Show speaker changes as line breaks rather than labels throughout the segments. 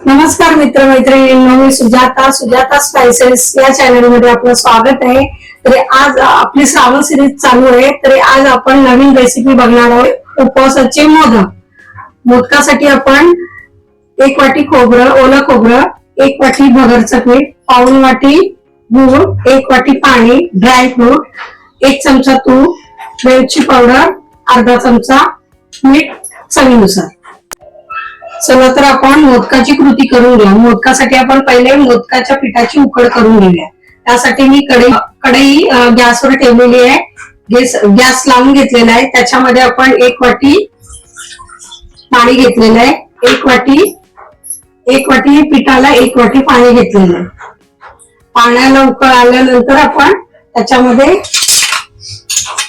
नमस्कार मित्र मैत्रिणींनो मी सुजाता सुजाता स्पायसेस या चॅनलमध्ये आपलं स्वागत आहे. तरी आज आपली श्रावण सिरीज चालू आहे. तरी आज आपण नवीन रेसिपी बघणार आहोत. उपवासाचे मोदक. मोदकासाठी आपण एक वाटी खोबरं ओलं खोबरं एक वाटी भगरचं पीठ पाऊन वाटी गूळ एक वाटी पाणी ड्रायफ्रूट एक चमचा तूप वेलची पावडर अर्धा चमचा मीठ चवीनुसार. चला तर आपण मोदकाची कृती करून घेऊ. मोदकासाठी आपण पहिले मोदकाच्या पिठाची उकड करून घेऊया. त्यासाठी मी कढई कढई गॅसवर ठेवलेली आहे. गॅस गॅस लावून घेतलेला आहे. त्याच्यामध्ये आपण एक वाटी पाणी घेतलेलं आहे. एक वाटी एक वाटी पिठाला एक वाटी पाणी घेतलेलं आहे. पाण्याला उकळ आल्यानंतर आपण त्याच्यामध्ये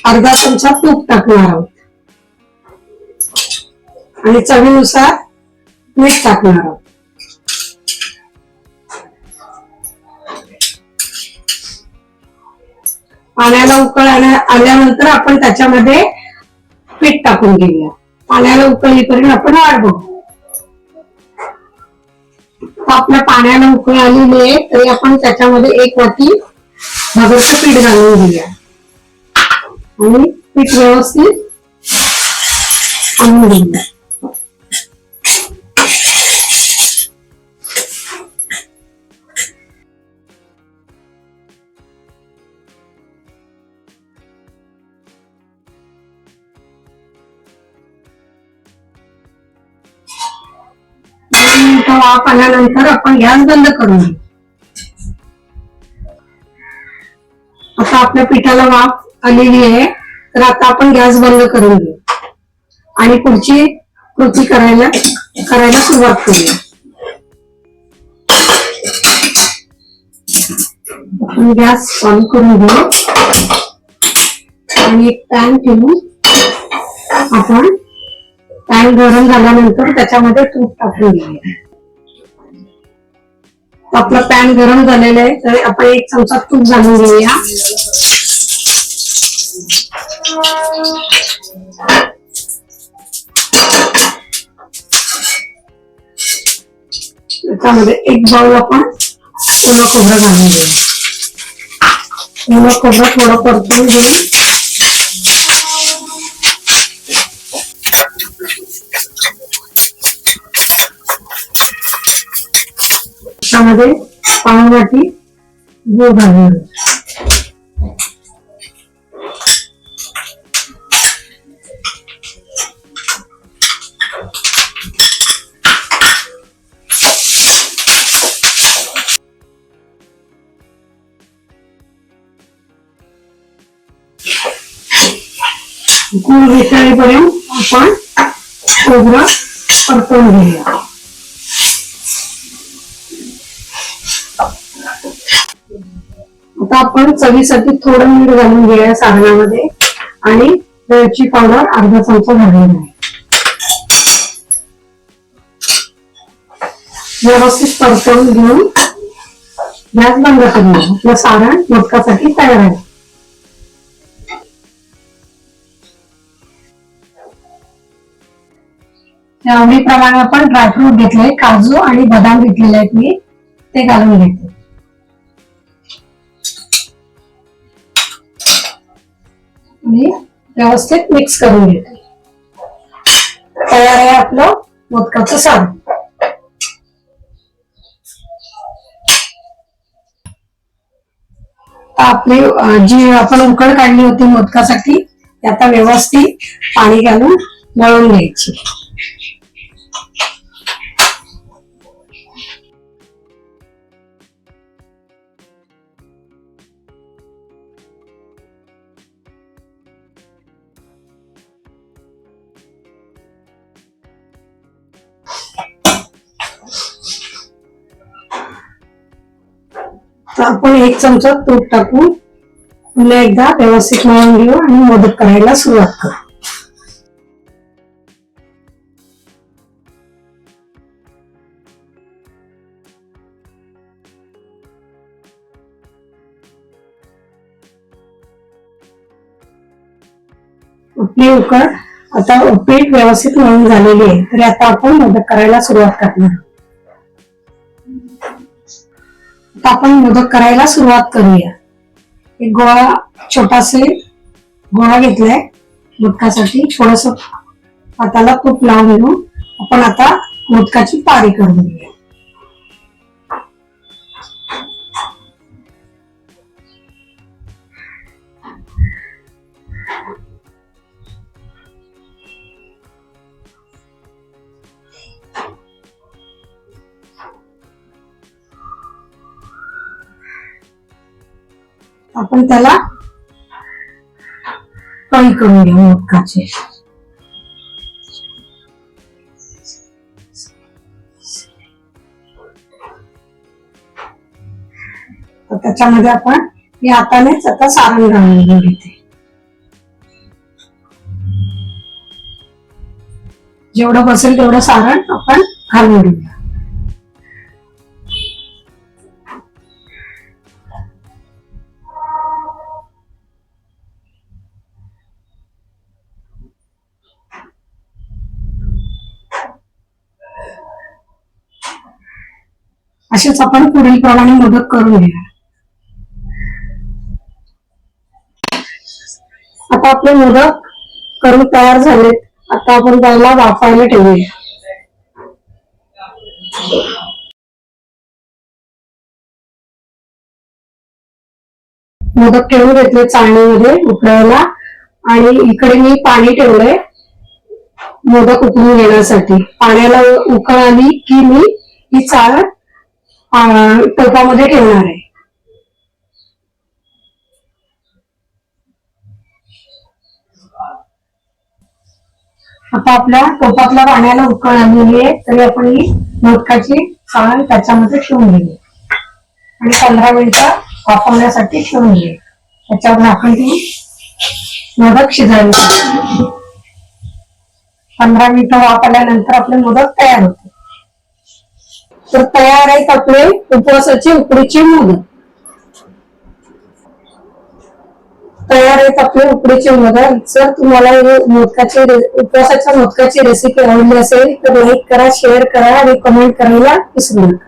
अर्धा चमचा तूप टाकणार आहोत. आणि चवीनुसार मीठ टाकणार आहोत. पाण्याला उकळ आल्या- आल्यानंतर आपण त्याच्यामध्ये पीठ टाकून घेऊया. पाण्याला उकळीपर्यंत आपण वाढ बघू. आपल्या पाण्याला उकळ आलेली आहे तरी आपण त्याच्यामध्ये एक वाटी भगरचं पीठ घालून घेऊया. आणि पीठ व्यवस्थित आणून घेऊया. वाफ आल्यानंतर आपण गॅस बंद करून घेऊ आता आपल्या पिठाला वाफ आलेली आहे तर आता आपण गॅस बंद करून घेऊ. आणि पुढची कृती करायला करायला सुरुवात करूया. आपण गॅस ऑन करून घेऊ. आणि एक पॅन ठेवून आपण पॅन गरम झाल्यानंतर त्याच्यामध्ये तूप टाकून घेऊया. आपलं पॅन गरम झालेला आहे तर आपण एक चमचा तूप घालून घेऊया. त्याच्यामध्ये एक बाउल आपण ओलं खोबरं घालून घेऊ ओलं खोबरं थोडं परतून घेऊन त्यामध्ये पाऊण वाटी गूळ घालून घेऊ. वितळेपर्यंत आपण खोबरं परतून घेऊया आता आपण चवीसाठी थोडं मीठ घालून घेऊया साधनामध्ये आणि वेलची पावडर अर्धा चमचा घालून आहे. व्यवस्थित परतवून घेऊन गॅस बंद करून आपलं सारण मोदकासाठी तयार आहे. त्या आवडीप्रमाणे आपण ड्रायफ्रूट घेतले काजू आणि बदाम घेतलेले आहेत मी. ते घालून घेते. आणि व्यवस्थित मिक्स करून घेते. तयार आहे आपलं मोदकाचं सारण आपली जी आपण उकड काढली होती मोदकासाठी आता व्यवस्थित पाणी घालून मळून घ्यायची. आपण एक चमचा तूप टाकून पुन्हा एकदा व्यवस्थित मळून घेऊ आणि मोदक करायला सुरुवात करू. आपली उकड आता पीठ व्यवस्थित मळून झालेली आहे. तरी आता आपण मदत करायला सुरुवात करणार. आपण मोदक करायला सुरुवात करूया. एक गोळा छोटासे गोळा घेतलाय मोदकासाठी. थोडस हाताला तूप लावून घेऊन आपण आता मोदकाची पारी करून घेऊया. आपण त्याला कळी करून घेऊ मोदकाचे त्याच्यामध्ये आपण मी हातानेच आता सारण घालून घेते. जेवढं बसेल तेवढं सारण आपण घालून घेऊया. अशीच आपण पुढील प्रमाणे मोदक करून घेणार. आता आपले मोदक करून तयार झालेत. आता आपण त्याला वाफायला ठेवूया. मोदक ठेवून घेतले चाळणीमध्ये उकळायला. आणि इकडे मी पाणी ठेवलंय मोदक उकळून घेण्यासाठी. पाण्याला उकळ आली की मी ही चाळ टोपामध्ये ठेवणार आहे. आता आपल्या टोपातल्या पाण्याला उकळ आलेली आहे तरी आपण ही मोदकाची चाळ त्याच्यामध्ये ठेवून घेऊ आणि पंधरा मिनिटं वाफवण्यासाठी ठेवून घेऊ त्याच्यावर आपण ती मोदक शिजायला पंधरा मिनिटं वाफ आल्यानंतर आपले मोदक तयार होते तर तयार आहेत आपले उपवासाचे उकडीचे मोदक तयार आहेत आपले उकडीचे मोदक जर तुम्हाला मोदकाची उपवासाच्या मोदकाची रेसिपी आवडली असेल तर लाईक करा शेअर करा आणि कमेंट करायला विसरू नका.